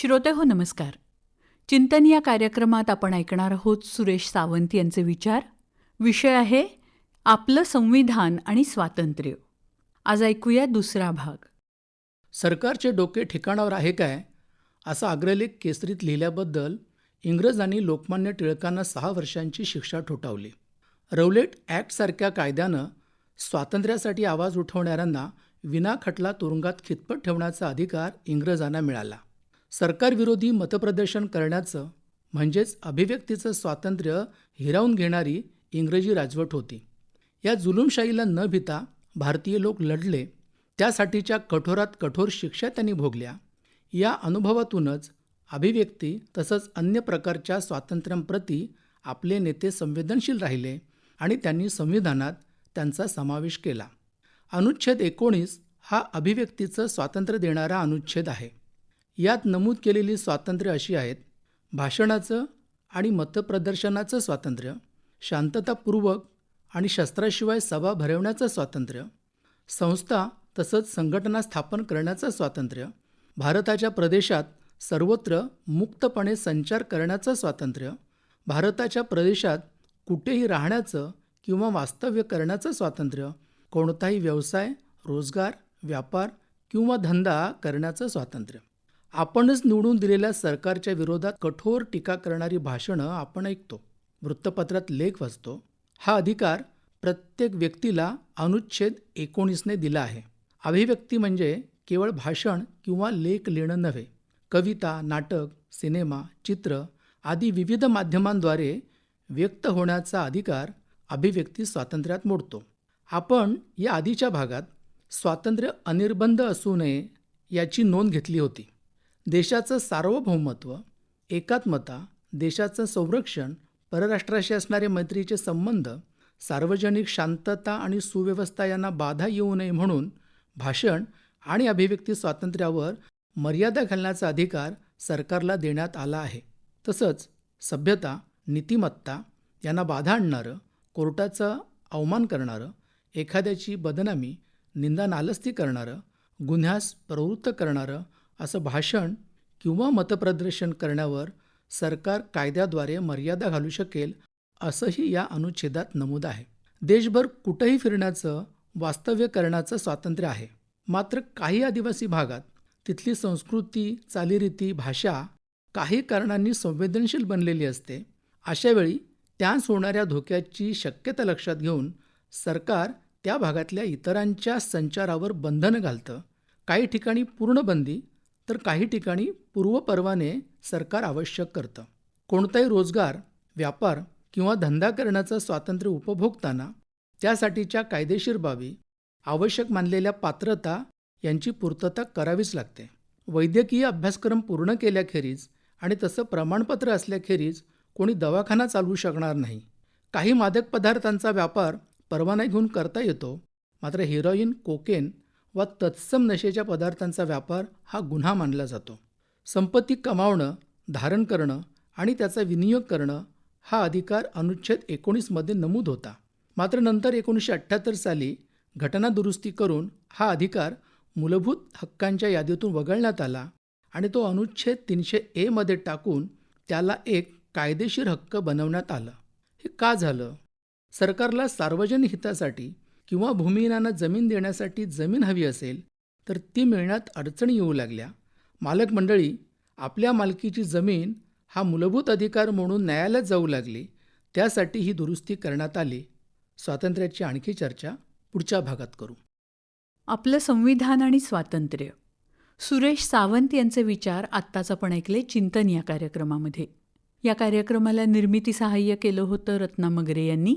श्रोते हो नमस्कार. चिंतन या कार्यक्रमात आपण ऐकणार आहोत सुरेश सावंत यांचे विचार. विषय आहे आपलं संविधान आणि स्वातंत्र्य. आज ऐकूया दुसरा भाग. सरकारचे डोके ठिकाणावर आहे काय असा अग्रलेख केसरीत लिहिल्याबद्दल इंग्रजांनी लोकमान्य टिळकांना सहा वर्षांची शिक्षा ठोठावली. रौलेट ॲक्टसारख्या कायद्यानं स्वातंत्र्यासाठी आवाज उठवणाऱ्यांना विना खटला तुरुंगात खितपत ठेवण्याचा अधिकार इंग्रजांना मिळाला. सरकारविरोधी मतप्रदर्शन करण्याचं म्हणजेच अभिव्यक्तीचं स्वातंत्र्य हिरावून घेणारी इंग्रजी राजवट होती. या जुलूमशाहीला न भिता भारतीय लोक लढले त्यासाठीच्या कठोरात कठोर शिक्षा त्यांनी भोगल्या. या अनुभवातूनच अभिव्यक्ती तसंच अन्य प्रकारच्या स्वातंत्र्यांप्रती आपले नेते संवेदनशील राहिले आणि त्यांनी संविधानात त्यांचा समावेश केला. अनुच्छेद एकोणीस हा अभिव्यक्तीचं स्वातंत्र्य देणारा अनुच्छेद आहे. यात नमूद केलेली स्वातंत्र्य अशी आहेत. भाषणाचं आणि मतप्रदर्शनाचं स्वातंत्र्य शांततापूर्वक आणि शस्त्राशिवाय सभा भरवण्याचं स्वातंत्र्य संस्था तसंच संघटना स्थापन करण्याचं स्वातंत्र्य भारताच्या प्रदेशात सर्वत्र मुक्तपणे संचार करण्याचं स्वातंत्र्य भारताच्या प्रदेशात कुठेही राहण्याचं किंवा वास्तव्य करण्याचं स्वातंत्र्य कोणताही व्यवसाय रोजगार व्यापार किंवा धंदा करण्याचं स्वातंत्र्य. आपणच निवडून दिलेल्या सरकारच्या विरोधात कठोर टीका करणारी भाषणं आपण ऐकतो. वृत्तपत्रात लेख वाचतो. हा अधिकार प्रत्येक व्यक्तीला अनुच्छेद एकोणीसने दिला आहे. अभिव्यक्ती म्हणजे केवळ भाषण किंवा लेख लिहिणं नव्हे. कविता नाटक सिनेमा चित्र आदी विविध माध्यमांद्वारे व्यक्त होण्याचा अधिकार अभिव्यक्ती स्वातंत्र्यात मोडतो. आपण या आधीच्या भागात स्वातंत्र्य अनिर्बंध असू नये याची नोंद घेतली होती. देशाचं सार्वभौमत्व एकात्मता देशाचं संरक्षण परराष्ट्राशी असणारे मैत्रीचे संबंध सार्वजनिक शांतता आणि सुव्यवस्था यांना बाधा येऊ नये म्हणून भाषण आणि अभिव्यक्ती स्वातंत्र्यावर मर्यादा घालण्याचा अधिकार सरकारला देण्यात आला आहे. तसंच सभ्यता नीतिमत्ता यांना बाधा आणणारं कोर्टाचा अवमान करणारं एखाद्याची बदनामी निंदा नालस्ती करणारं गुन्ह्यास प्रवृत्त करणारं असं भाषण किंवा मतप्रदर्शन करण्यावर सरकार कायद्याद्वारे मर्यादा घालू शकेल असंही या अनुच्छेदात नमूद आहे. देशभर कुठंही फिरण्याचं वास्तव्य करण्याचं स्वातंत्र्य आहे. मात्र काही आदिवासी भागात तिथली संस्कृती चालीरीती भाषा काही कारणांनी संवेदनशील बनलेली असते. अशावेळी त्यास होणाऱ्या धोक्याची शक्यता लक्षात घेऊन सरकार त्या भागातल्या इतरांच्या संचारावर बंधनं घालतं. काही ठिकाणी पूर्ण बंदी तर काही ठिकाणी पूर्वपरवाने सरकार आवश्यक करतं. कोणताही रोजगार व्यापार किंवा धंदा करण्याचं स्वातंत्र्य उपभोगताना त्यासाठीच्या कायदेशीर बाबी आवश्यक मानलेल्या पात्रता यांची पूर्तता करावीच लागते. वैद्यकीय अभ्यासक्रम पूर्ण केल्याखेरीज आणि तसं प्रमाणपत्र असल्याखेरीज कोणी दवाखाना चालवू शकणार नाही. काही मादक पदार्थांचा व्यापार परवाना घेऊन करता येतो. मात्र हिरोईन कोकेन वा तत्सम नशेच्या पदार्थांचा व्यापार हा गुन्हा मानला जातो. संपत्ती कमावणं धारण करणं आणि त्याचा विनियोग करणं हा अधिकार अनुच्छेद एकोणीसमध्ये नमूद होता. मात्र नंतर एकोणीसशे अठ्ठ्याहत्तर साली घटना दुरुस्ती करून हा अधिकार मूलभूत हक्कांच्या यादीतून वगळण्यात आला आणि तो अनुच्छेद तीनशे एमध्ये टाकून त्याला एक कायदेशीर हक्क बनवण्यात आलं. हे का झालं? सरकारला सार्वजनिक हितासाठी किंवा भूमिहीनांना जमीन देण्यासाठी जमीन हवी असेल तर ती मिळण्यात अडचणी येऊ लागल्या. मालक मंडळी आपल्या मालकीची जमीन हा मूलभूत अधिकार म्हणून न्यायालयात जाऊ लागली. त्यासाठी ही दुरुस्ती करण्यात आली. स्वातंत्र्याची आणखी चर्चा पुढच्या भागात करू. आपलं संविधान आणि स्वातंत्र्य. सुरेश सावंत यांचे विचार आत्ताच आपण ऐकले चिंतन या कार्यक्रमामध्ये. या कार्यक्रमाला निर्मिती सहाय्य केलं होतं रत्ना मगरे यांनी.